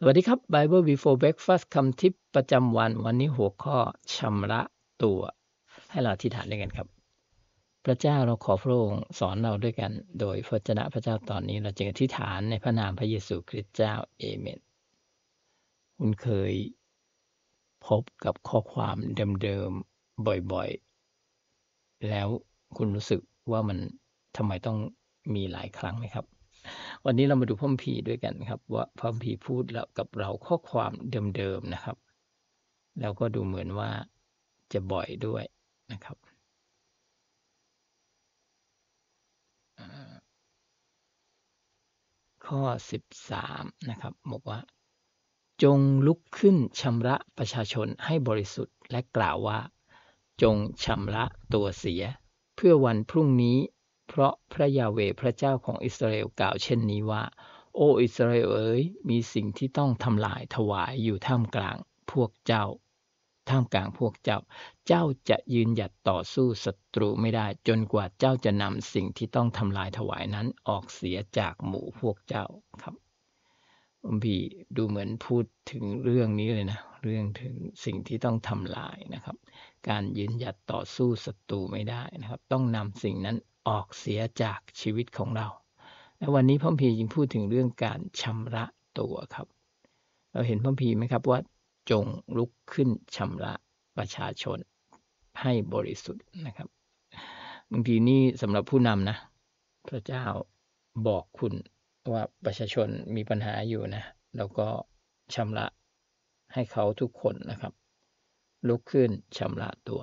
สวัสดีครับ Bible Before Breakfast คำทิปประจำวัน วันนี้หัวข้อชำระตัว ให้เราอธิษฐานด้วยกันครับ พระเจ้าเราขอพระองค์สอนเราด้วยกัน โดยพระเจ้าพระเจ้าตอนนี้เราจึงอธิษฐานในพระนามพระเยซูคริสต์เจ้าเอเมน คุณเคยพบกับข้อความเดิมๆ บ่อยๆ แล้วคุณรู้สึกว่ามันทำไมต้องมีหลายครั้งไหมครับ วันนี้เรามาดูพระคัมภีด้วยกันครับ ว่าพระคัมภีพูดแล้วกับเราข้อความเดิมๆนะครับ แล้วก็ดูเหมือนว่าจะบ่อยด้วยนะครับอ่าข้อ 13 นะครับบอกว่า จงลุกขึ้นชำระประชาชนให้บริสุทธิ์และกล่าวว่า จงชำระตัวเสีย เพื่อวันพรุ่งนี้ เพราะพระยาเวพระเจ้าของอิสราเอลกล่าวเช่นนี้ว่า โอ้อิสราเอลเอ๋ยมีสิ่งที่ต้องทำลายถวายอยู่ท่ามกลางพวกเจ้า ท่ามกลางพวกเจ้า เจ้าจะยืนหยัดต่อสู้ศัตรูไม่ได้ จนกว่าเจ้าจะนำสิ่งที่ต้องทำลายถวายนั้นออกเสียจากหมู่พวกเจ้าครับผมพี่ดูเหมือนพูดถึงเรื่องนี้เลยนะ เรื่องถึงสิ่งที่ต้องทำลายนะครับ การยืนหยัดต่อสู้ศัตรูไม่ได้นะครับ ต้องนำสิ่งนั้นออกเสียจากชีวิตของเราและวันนี้พระพีจึงพูดถึงเรื่องการชำระตัวครับ เราเห็นพระพีไหมครับว่า จงลุกขึ้นชำระประชาชนให้บริสุทธิ์นะครับบางทีนี่สำหรับผู้นำนะ พระเจ้าบอกคุณว่าประชาชนมีปัญหาอยู่นะ แล้วก็ชำระ ให้เขาทุกคนนะครับ ลุกขึ้นชำระตัว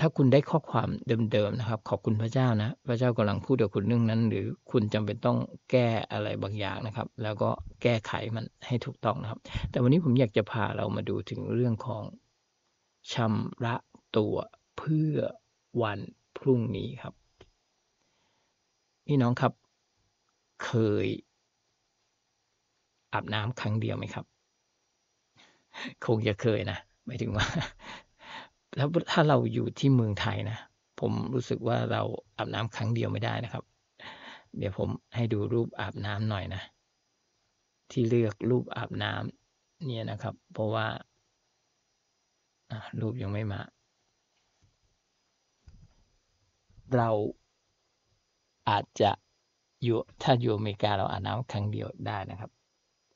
ถ้าคุณได้ข้อความเดิมๆนะครับ ขอบคุณพระเจ้านะ พระเจ้ากำลังพูดกับคุณเรื่องนั้น หรือคุณจำเป็นต้องแก้อะไรบางอย่างนะครับ แล้วก็แก้ไขมันให้ถูกต้องนะครับ แต่วันนี้ผมอยากจะพาเรามาดูถึงเรื่องของชำระตัวเพื่อวันพรุ่งนี้ครับพี่น้องครับ เคยอาบน้ำครั้งเดียวไหมครับ คงจะเคยนะหมายถึงว่า แล้วถ้าเราอยู่ที่เมืองไทยนะ ผมรู้สึกว่าเราอาบน้ำครั้งเดียวไม่ได้นะครับ เดี๋ยวผมให้ดูรูปอาบน้ำหน่อยนะ ที่เลือกรูปอาบน้ำเนี่ยนะครับ เพราะว่ารูปยังไม่มา เราอาจจะอยู่ถ้าอยู่อเมริกาเราอาบน้ำครั้งเดียวได้นะครับ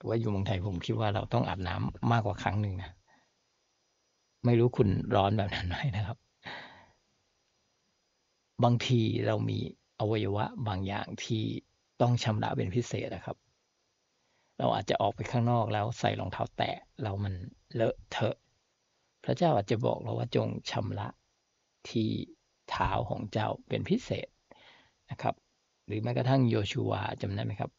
ว่าอยู่เมืองไทยผมคิดว่าเราต้องอาบน้ำมากกว่าครั้งหนึ่งนะ ไม่รู้คุณร้อนแบบนั้นไหมนะครับ บางทีเรามีอวัยวะบางอย่างที่ต้องชำระเป็นพิเศษนะครับ เราอาจจะออกไปข้างนอกแล้วใส่รองเท้าแตะเรามันเลอะเทอะ พระเจ้าอาจจะบอกเราว่าจงชำระที่เท้าของเจ้าเป็นพิเศษนะครับ หรือแม้กระทั่งโยชูวาจำได้ไหมครับ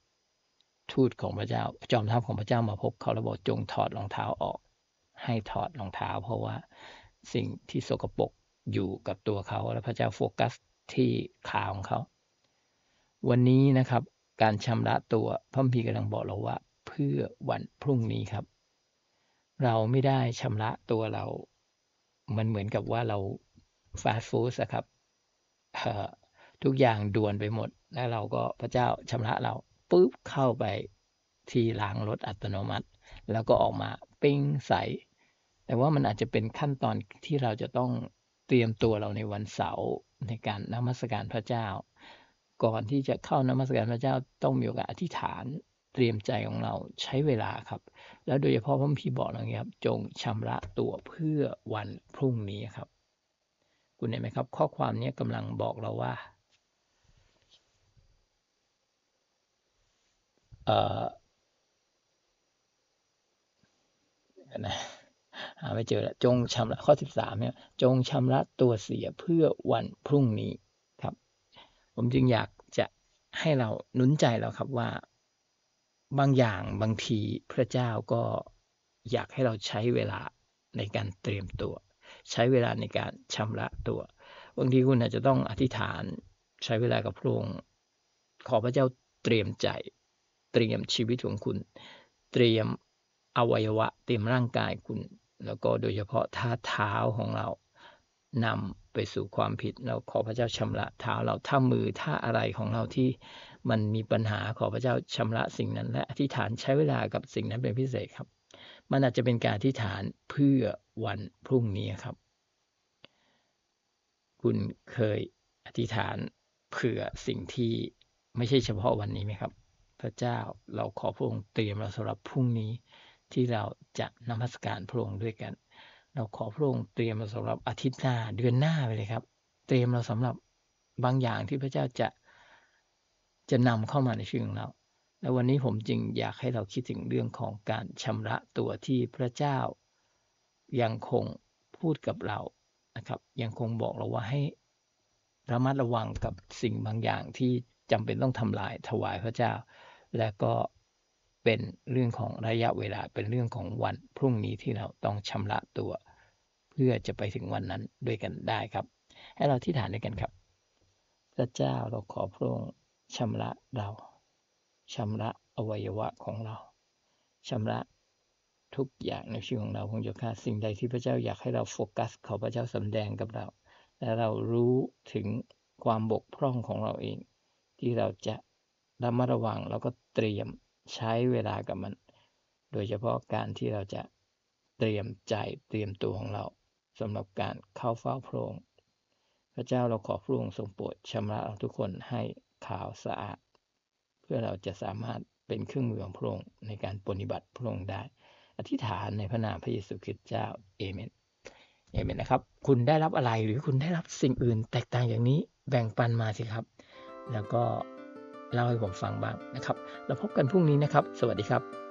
ทูตของพระเจ้า จอมทัพของพระเจ้ามาพบเขาแล้วบอกจงถอดรองเท้าออก ให้ถอดรองเท้า เพราะว่าสิ่งที่สกปรกอยู่กับตัวเขาและพระเจ้าโฟกัสที่ขาของเขา วันนี้นะครับ การชำระตัวพระพีกำลังบอกเราว่า เพื่อวันพรุ่งนี้ครับ เราไม่ได้ชำระตัวเรา มันเหมือนกับว่าเราฟาสต์ฟู้ดครับทุกอย่างด่วนไปหมด แล้วเราก็พระเจ้าชำระเรา ปุ๊บเข้าไปที่ล้างรถอัตโนมัติ แล้วก็ออกมาปิ้งใส แต่ว่ามันอาจจะเป็นขั้นตอนที่เราจะต้องเตรียมตัวเราในวันเสาร์ในการนมัสการพระเจ้า ก่อนที่จะเข้านมัสการพระเจ้าต้องมีโอกาสอธิษฐานเตรียมใจของเราใช้เวลาครับ แล้วโดยเฉพาะพระพี่บอกอย่างนี้ครับ จงชำระตัวเพื่อวันพรุ่งนี้ครับ คุณเห็นไหมครับ ข้อความนี้กำลังบอกเราว่า เอ่อนะหาไม่เจอแล้วจงชำระข้อสิบสามเนี่ยจงชำระตัวเสียเพื่อวันพรุ่งนี้ครับ ผมจึงอยากจะให้เราหนุนใจเราครับว่า บางอย่างบางทีพระเจ้าก็อยากให้เราใช้เวลาในการเตรียมตัว ใช้เวลาในการชำระตัวบางทีคุณอาจจะต้องอธิษฐานใช้เวลากับพระองค์ขอพระเจ้าเตรียมใจ เตรียมชีวิตของคุณ เตรียมอวัยวะ เตรียมร่างกายคุณ แล้วก็โดยเฉพาะท่าเท้าของเรานำไปสู่ความผิด เราขอพระเจ้าชำระเท้าเราท่ามือท่าอะไรของเราที่มันมีปัญหาขอพระเจ้าชำระสิ่งนั้น และอธิษฐานใช้เวลากับสิ่งนั้นเป็นพิเศษครับ มันอาจจะเป็นการอธิษฐานเพื่อวันพรุ่งนี้ครับ คุณเคยอธิษฐานเผื่อสิ่งที่ไม่ใช่เฉพาะวันนี้ไหมครับ พระเจ้าเราขอพระองค์เตรียมเราสำหรับพรุ่งนี้ที่เราจะนมัสการพระองค์ด้วยกัน เราขอพระองค์เตรียมเราสำหรับอาทิตย์หน้าเดือนหน้าไปเลยครับ เตรียมเราสำหรับบางอย่างที่พระเจ้าจะจะนำเข้ามาในชีวิตของเรา และวันนี้ผมจึงอยากให้เราคิดถึงเรื่องของการชำระตัวที่พระเจ้ายังคงพูดกับเรานะครับ ยังคงบอกเราว่าให้ระมัดระวังกับสิ่งบางอย่างที่จำเป็นต้องทำลายถวายพระเจ้า และก็เป็นเรื่องของระยะเวลาเป็นเรื่องของวันพรุ่งนี้ที่เราต้องชำระตัว เพื่อจะไปถึงวันนั้นด้วยกันได้ครับ ให้เราที่ฐานด้วยกันครับ พระเจ้าเราขอพระองค์ชำระเราชำระอวัยวะของเราชำระทุกอย่างในชีวิตของเราคงจะค่าสิ่งใดที่พระเจ้าอยากให้เราโฟกัสขอพระเจ้าสำแดงกับเรา และเรารู้ถึงความบกพร่องของเราเอง ที่เราจะ ระมัดระวังแล้วก็เตรียมใช้เวลากับมัน โดยเฉพาะการที่เราจะเตรียมใจเตรียมตัวของเราสำหรับการเข้าเฝ้าพระองค์พระเจ้าเราขอพระองค์ทรงโปรดชำระเราทุกคนให้ขาวสะอาด เพื่อเราจะสามารถเป็นเครื่องมือของพระองค์ในการปฏิบัติพระองค์ได้ อธิษฐานในพระนามพระเยซูคริสต์เจ้าเอเมนเอเมนนะครับ คุณได้รับอะไรหรือคุณได้รับสิ่งอื่น แตกต่างอย่างนี้แบ่งปันมาสิครับ แล้วก็ เล่าให้ผมฟังบ้างนะครับ แล้วพบกันพรุ่งนี้นะครับ สวัสดีครับ